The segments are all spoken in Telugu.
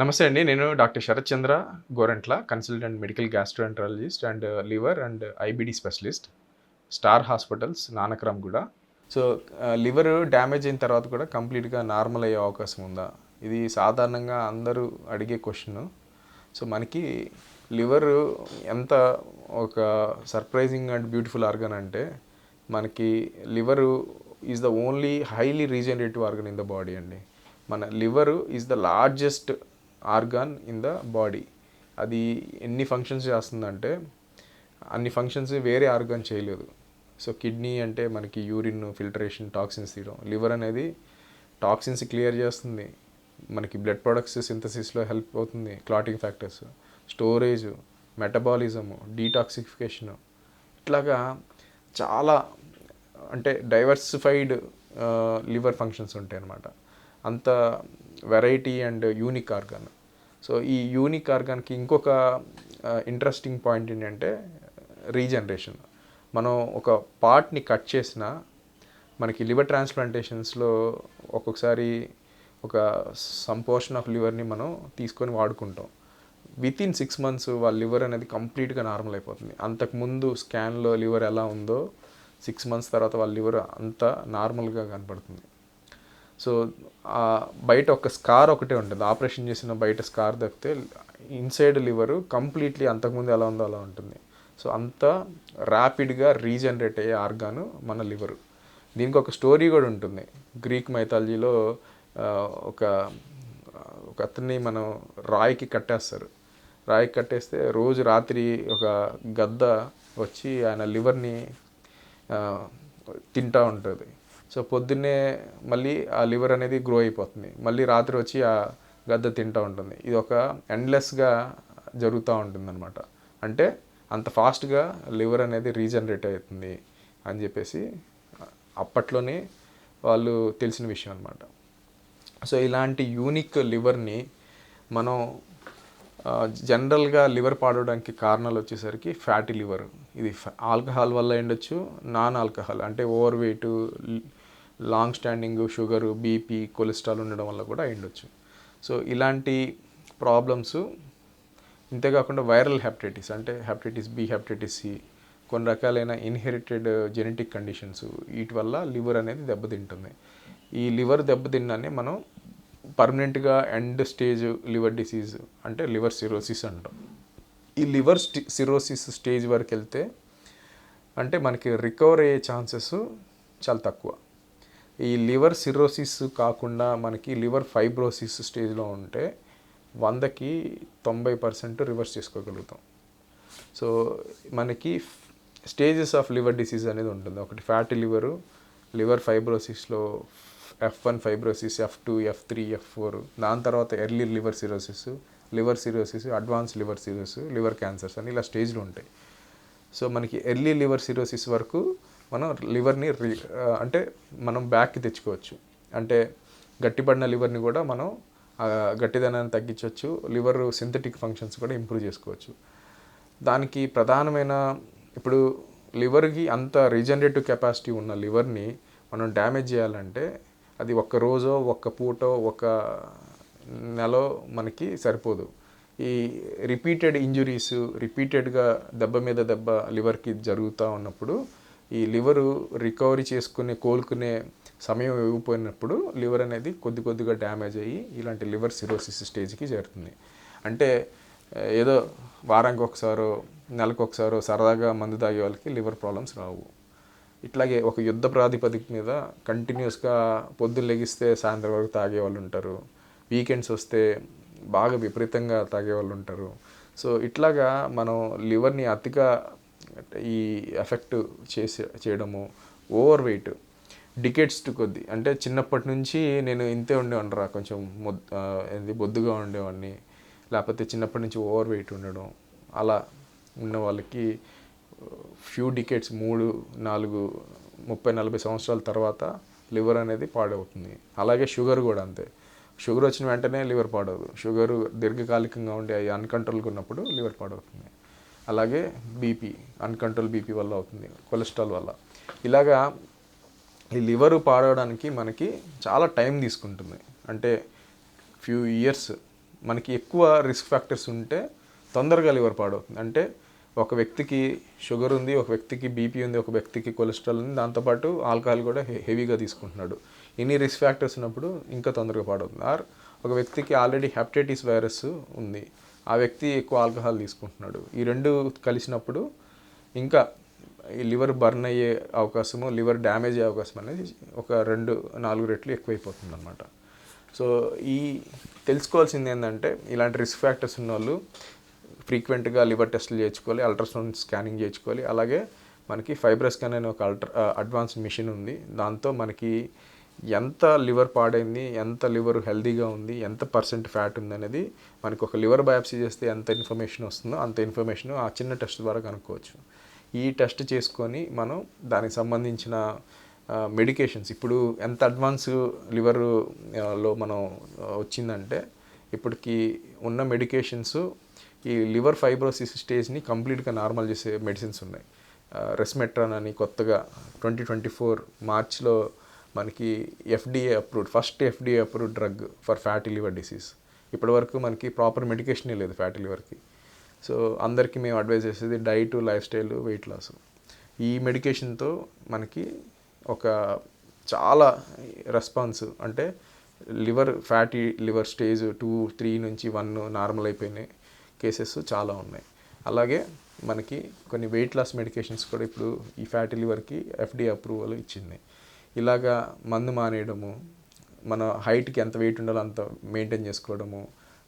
నమస్తే అండి. నేను doctor Sharath Chandra Gorantla consultant medical gastroenterologist and liver and IBD specialist Star Hospitals Nanakram కూడా. సో లివర్ డ్యామేజ్ అయిన తర్వాత కూడా కంప్లీట్గా నార్మల్ అయ్యే అవకాశం ఉందా? ఇది సాధారణంగా అందరూ అడిగే క్వశ్చన్. సో మనకి లివర్ ఎంత ఒక సర్ప్రైజింగ్ అండ్ బ్యూటిఫుల్ ఆర్గన్ అంటే మనకి liver is the only highly regenerative organ in the body అండి. మన liver is the largest organ in the body. అది ఎన్ని ఫంక్షన్స్ చేస్తుందంటే అన్ని ఫంక్షన్స్ వేరే ఆర్గాన్ చేయలేదు. సో కిడ్నీ అంటే మనకి యూరిన్ ఫిల్టరేషన్ టాక్సిన్స్ తీయడం. లివర్ అనేది టాక్సిన్స్ క్లియర్ చేస్తుంది. మనకి బ్లడ్ ప్రొడక్ట్స్ సింథసిస్లో హెల్ప్ అవుతుంది clotting factors storage metabolism detoxification ఇట్లాగా చాలా అంటే డైవర్సిఫైడ్ లివర్ ఫంక్షన్స్ ఉంటాయి అన్నమాట అంత variety and unique organ. So ఈ యూనిక్ ఆర్గాన్కి ఇంకొక ఇంట్రెస్టింగ్ పాయింట్ ఏంటంటే రీజనరేషన్ మనం ఒక పార్ట్ని కట్ చేసిన మనకి లివర్ ట్రాన్స్ప్లాంటేషన్స్లో ఒక్కొక్కసారి ఒక సమ్ పోర్షన్ ఆఫ్ లివర్ని మనం తీసుకొని వాడుకుంటాం. విత్ ఇన్ సిక్స్ మంత్స్ వాళ్ళ లివర్ అనేది కంప్లీట్గా నార్మల్ అయిపోతుంది. అంతకుముందు స్కాన్లో లివర్ ఎలా ఉందో సిక్స్ మంత్స్ తర్వాత వాళ్ళ లివర్ అంతా నార్మల్గా కనపడుతుంది. సో బయట ఒక స్కార్ ఒకటే ఉంటుంది. ఆపరేషన్ చేసిన బయట స్కార్ తప్పితే ఇన్సైడ్ లివరు కంప్లీట్లీ అంతకుముందు ఎలా ఉందో అలా ఉంటుంది. సో అంత ర్యాపిడ్గా రీజనరేట్ అయ్యే ఆర్గాను మన లివరు. దీనికి ఒక స్టోరీ కూడా ఉంటుంది. గ్రీక్ మైథాలజీలో ఒక ఒక అతన్ని మనం రాయికి కట్టేస్తారు. రాయికి కట్టేస్తే రోజు రాత్రి ఒక గద్ద వచ్చి ఆయన లివర్ని తింటూ ఉంటుంది. సో పొద్దున్నే మళ్ళీ ఆ లివర్ అనేది గ్రో అయిపోతుంది. మళ్ళీ రాత్రి వచ్చి ఆ గద్ద తింటూ ఉంటుంది. ఇది ఒక ఎండ్లెస్గా జరుగుతూ ఉంటుంది అనమాట అంటే అంత ఫాస్ట్గా లివర్ అనేది రీజనరేట్ అవుతుంది అని చెప్పేసి అప్పట్లోనే వాళ్ళు తెలిసిన విషయం అనమాట సో ఇలాంటి యూనిక్ లివర్ని మనం జనరల్గా లివర్ పాడవడానికి కారణాలు వచ్చేసరికి ఫ్యాటీ లివర్. ఇది ఆల్కహాల్ వల్ల ఉండొచ్చు నాన్ ఆల్కహాల్ అంటే overweight long standing sugar BP cholesterol ఉండడం వల్ల కూడా ఉండొచ్చు సో ఇలాంటి ప్రాబ్లమ్స్ ఇంతేకాకుండా వైరల్ హెపటైటిస్ అంటే హెపటైటిస్ బి హెపటైటిస్ సి కొన్ని రకాలైన ఇన్హెరిటెడ్ జెనెటిక్ కండిషన్స్ వీటి వల్ల లివర్ అనేది దెబ్బతింటుంది. ఈ లివర్ దెబ్బతిన్నానే మనం పర్మనెంట్గా ఎండ్ స్టేజ్ లివర్ డిసీజ్ అంటే లివర్ సిరోసిస్ అంటాం. ఈ లివర్ సిరోసిస్ స్టేజ్ వరకు వెళ్తే అంటే మనకి రికవర్ అయ్యే ఛాన్సెస్ చాలా తక్కువ. ఈ లివర్ సిరోసిస్ కాకుండా మనకి లివర్ ఫైబ్రోసిస్ స్టేజ్లో ఉంటే వందకి తొంభై పర్సెంట్ రివర్స్ చేసుకోగలుగుతాం. సో మనకి స్టేజెస్ ఆఫ్ లివర్ డిసీజ్ అనేది ఉంటుంది. ఒకటి fatty liver liver ఫైబ్రోసిస్లో F one fibrosis F two F three F four దాని తర్వాత early liver cirrhosis liver cirrhosis advance liver cirrhosis liver cancers అని ఇలా స్టేజ్లు ఉంటాయి. సో మనకి ఎర్లీ లివర్ సిరోసిస్ వరకు మనం లివర్ని అంటే మనం బ్యాక్కి తెచ్చుకోవచ్చు. అంటే గట్టిపడిన లివర్ని కూడా మనం గట్టిదనాన్ని తగ్గించవచ్చు. లివర్ సింథటిక్ ఫంక్షన్స్ కూడా ఇంప్రూవ్ చేసుకోవచ్చు. దానికి ప్రధానమైన ఇప్పుడు లివర్కి అంత రీజనరేటివ్ కెపాసిటీ ఉన్న లివర్ని మనం డ్యామేజ్ చేయాలంటే అది ఒక్క రోజో ఒక్క పూటో ఒక నెల మనకి సరిపోదు. ఈ రిపీటెడ్ ఇంజురీస్ రిపీటెడ్గా దెబ్బ మీద దెబ్బ లివర్కి జరుగుతూ ఉన్నప్పుడు ఈ లివరు రికవరీ చేసుకునే కోలుకునే సమయం ఇవ్వకపోయినప్పుడు లివర్ అనేది కొద్ది కొద్దిగా డ్యామేజ్ అయ్యి ఇలాంటి లివర్ సిరోసిస్ స్టేజ్కి చేరుతుంది. అంటే ఏదో వారానికి ఒకసారో నెలకు ఒకసారో సరదాగా మందు తాగే వాళ్ళకి లివర్ ప్రాబ్లమ్స్ రావు. ఇట్లాగే ఒక యుద్ధ ప్రాతిపదిక మీద కంటిన్యూస్గా పొద్దున్న లెగిస్తే సాయంత్రం వరకు తాగే వాళ్ళు ఉంటారు. వీకెండ్స్ వస్తే బాగా విపరీతంగా తాగే వాళ్ళు ఉంటారు. సో ఇట్లాగా మనం లివర్ని అతిగా ఈ ఎఫెక్ట్ చేసి చేయడము ఓవర్ వెయిట్ డికెట్స్ కొద్ది. అంటే చిన్నప్పటి నుంచి నేను ఇంతే ఉండేవాడిని రా కొంచెం మొద్ బొద్దుగా ఉండేవాడిని. లేకపోతే చిన్నప్పటి నుంచి ఓవర్ వెయిట్ ఉండడం అలా ఉన్న వాళ్ళకి ఫ్యూ డికెట్స్ మూడు నాలుగు ముప్పై నలభై సంవత్సరాల తర్వాత లివర్ అనేది పాడవుతుంది. అలాగే షుగర్ కూడా అంతే. షుగర్ వచ్చిన వెంటనే లివర్ పాడవదు. షుగర్ దీర్ఘకాలికంగా ఉండి అవి అన్కంట్రోల్గా ఉన్నప్పుడు లివర్ పాడవుతుంది. అలాగే బీపీ అన్కంట్రోల్ బీపీ వల్ల అవుతుంది కొలెస్ట్రాల్ వల్ల. ఇలాగా ఈ లివర్ పాడవడానికి మనకి చాలా టైం తీసుకుంటుంది. అంటే ఫ్యూ ఇయర్స్ మనకి ఎక్కువ రిస్క్ ఫ్యాక్టర్స్ ఉంటే తొందరగా లివర్ పాడవుతుంది. అంటే ఒక వ్యక్తికి షుగర్ ఉంది ఒక వ్యక్తికి బీపీ ఉంది ఒక వ్యక్తికి కొలెస్ట్రాల్ ఉంది దాంతోపాటు ఆల్కహాల్ కూడా హె- హెవీగా తీసుకుంటున్నాడు. ఎన్ని రిస్క్ ఫ్యాక్టర్స్ ఉన్నప్పుడు ఇంకా తొందరగా పాడవుతుంది. ఆర్ ఒక వ్యక్తికి ఆల్రెడీ హెప్టైటిస్ వైరస్ ఉంది. ఆ వ్యక్తి ఎక్కువ ఆల్కహాల్ తీసుకుంటున్నాడు. ఈ రెండు కలిసినప్పుడు ఇంకా ఈ లివర్ బర్న్ అయ్యే అవకాశము లివర్ డ్యామేజ్ అయ్యే అవకాశం అనేది ఒక రెండు నాలుగు రెట్లు ఎక్కువైపోతుంది అనమాట సో ఈ తెలుసుకోవాల్సింది ఏంటంటే ఇలాంటి రిస్క్ ఫ్యాక్టర్స్ ఉన్న వాళ్ళు ఫ్రీక్వెంట్గా లివర్ టెస్టులు చేయించుకోవాలి అల్ట్రాసౌండ్ స్కానింగ్ చేయించుకోవాలి. అలాగే మనకి ఫైబ్రస్ స్కాన్ అనే ఒక అల్ట్రా అడ్వాన్స్ మిషన్ ఉంది. దాంతో మనకి ఎంత లివర్ పాడైంది ఎంత లివర్ హెల్దీగా ఉంది ఎంత పర్సెంట్ ఫ్యాట్ ఉంది అనేది మనకు ఒక లివర్ బయాప్సీ చేస్తే ఎంత ఇన్ఫర్మేషన్ వస్తుందో అంత ఇన్ఫర్మేషన్ ఆ చిన్న టెస్ట్ ద్వారా కనుక్కోవచ్చు. ఈ టెస్ట్ చేసుకొని మనం దానికి సంబంధించిన మెడికేషన్స్ ఇప్పుడు ఎంత అడ్వాన్స్ లివర్లో మనం వచ్చిందంటే ఇప్పటికి ఉన్న మెడికేషన్స్ ఈ లివర్ ఫైబ్రోసిస్ స్టేజ్ని కంప్లీట్గా నార్మల్ చేసే మెడిసిన్స్ ఉన్నాయి. రెస్మెట్రాన్ అని కొత్తగా ట్వంటీ ట్వంటీ ఫోర్ మార్చ్లో మనకి FDA approved first FDA approved drug for fatty liver disease ఇప్పటివరకు మనకి ప్రాపర్ మెడికేషనే లేదు ఫ్యాటీ లివర్కి సో అందరికీ మేము అడ్వైజ్ చేసేది diet lifestyle weight loss ఈ మెడికేషన్తో మనకి ఒక చాలా రెస్పాన్స్ అంటే liver fatty liver stage two three నుంచి వన్ నార్మల్ అయిపోయినాయి కేసెస్ చాలా ఉన్నాయి. అలాగే మనకి కొన్ని వెయిట్ లాస్ మెడికేషన్స్ కూడా ఇప్పుడు ఈ ఫ్యాటీ లివర్కి ఎఫ్డీ అప్రూవల్ ఇచ్చింది. ఇలాగా మందు మానేయడము మన హైట్కి ఎంత వెయిట్ ఉండాలో అంత మెయింటైన్ చేసుకోవడము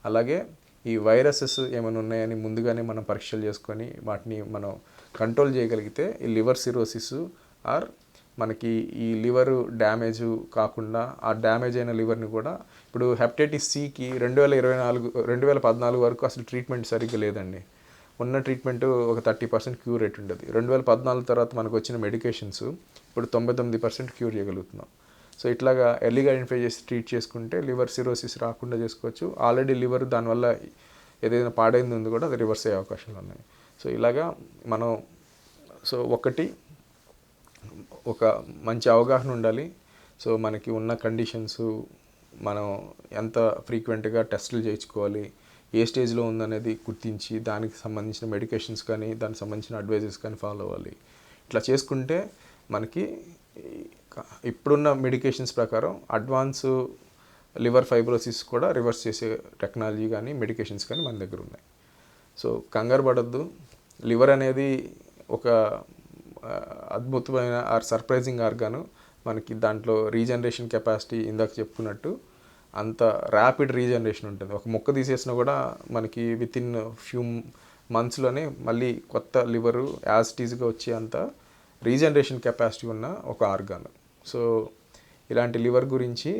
అలాగే ఈ వైరసెస్ ఏమైనా ఉన్నాయని ముందుగానే మనం పరీక్షలు చేసుకొని వాటిని మనం కంట్రోల్ చేయగలిగితే ఈ లివర్ సిరోసిస్ ఆర్ మనకి ఈ లివర్ డ్యామేజ్ కాకుండా ఆ డ్యామేజ్ అయిన లివర్ని కూడా ఇప్పుడు హెపటైటిస్ సికి రెండు వేల ఇరవై నాలుగు రెండు వేల పద్నాలుగు వరకు అసలు ట్రీట్మెంట్ సరిగ్గా లేదండి. ఉన్న ట్రీట్మెంట్ ఒక థర్టీ పర్సెంట్ క్యూర్ రేట్ ఉండేది. రెండు వేల పద్నాలుగు తర్వాత మనకు వచ్చిన మెడికేషన్స్ ఇప్పుడు తొంభై తొమ్మిది పర్సెంట్ క్యూర్ చేయగలుగుతున్నాం. సో ఇట్లాగా ఎర్లీగా ఐడెంటిఫై చేసి ట్రీట్ చేసుకుంటే లివర్ సిరోసిస్ రాకుండా చేసుకోవచ్చు. ఆల్రెడీ లివర్ దానివల్ల ఏదైనా పాడైంది ఉంది కూడా అది రివర్స్ అయ్యే అవకాశాలు ఉన్నాయి. సో ఇలాగా మనం సో ఒకటి ఒక మంచి అవగాహన ఉండాలి. సో మనకి ఉన్న కండిషన్స్ మనం ఎంత ఫ్రీక్వెంట్గా టెస్టులు చేయించుకోవాలి. ఏ స్టేజ్లో ఉందనేది గుర్తించి దానికి సంబంధించిన మెడికేషన్స్ కానీ దానికి సంబంధించిన అడ్వైజెస్ కానీ ఫాలో అవ్వాలి. ఇట్లా చేసుకుంటే మనకి ఇప్పుడున్న మెడికేషన్స్ ప్రకారం అడ్వాన్స్ లివర్ ఫైబ్రోసిస్ కూడా రివర్స్ చేసే టెక్నాలజీ కానీ మెడికేషన్స్ కానీ మన దగ్గర ఉన్నాయి. సో కంగారు పడద్దు. లివర్ అనేది ఒక అద్భుతమైన ఆర్ సర్ప్రైజింగ్ ఆర్గాను మనకి దాంట్లో రీజనరేషన్ కెపాసిటీ ఇందాక చెప్పుకున్నట్టు అంత ర్యాపిడ్ రీజనరేషన్ ఉంటుంది. ఒక మొక్క తీసేసినా కూడా మనకి విత్ ఇన్ ఫ్యూ మంత్స్లోనే మళ్ళీ కొత్త లివరు యాసిటీస్గా వచ్చే అంత రీజనరేషన్ కెపాసిటీ ఉన్న ఒక ఆర్గాన్ సో ఇలాంటి లివర్ గురించి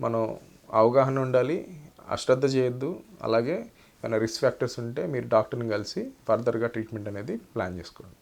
మనం అవగాహన ఉండాలి అశ్రద్ధ చేయొద్దు. అలాగే ఏమైనా రిస్క్ ఫ్యాక్టర్స్ ఉంటే మీరు డాక్టర్ని కలిసి ఫర్దర్గా ట్రీట్మెంట్ అనేది ప్లాన్ చేసుకోండి.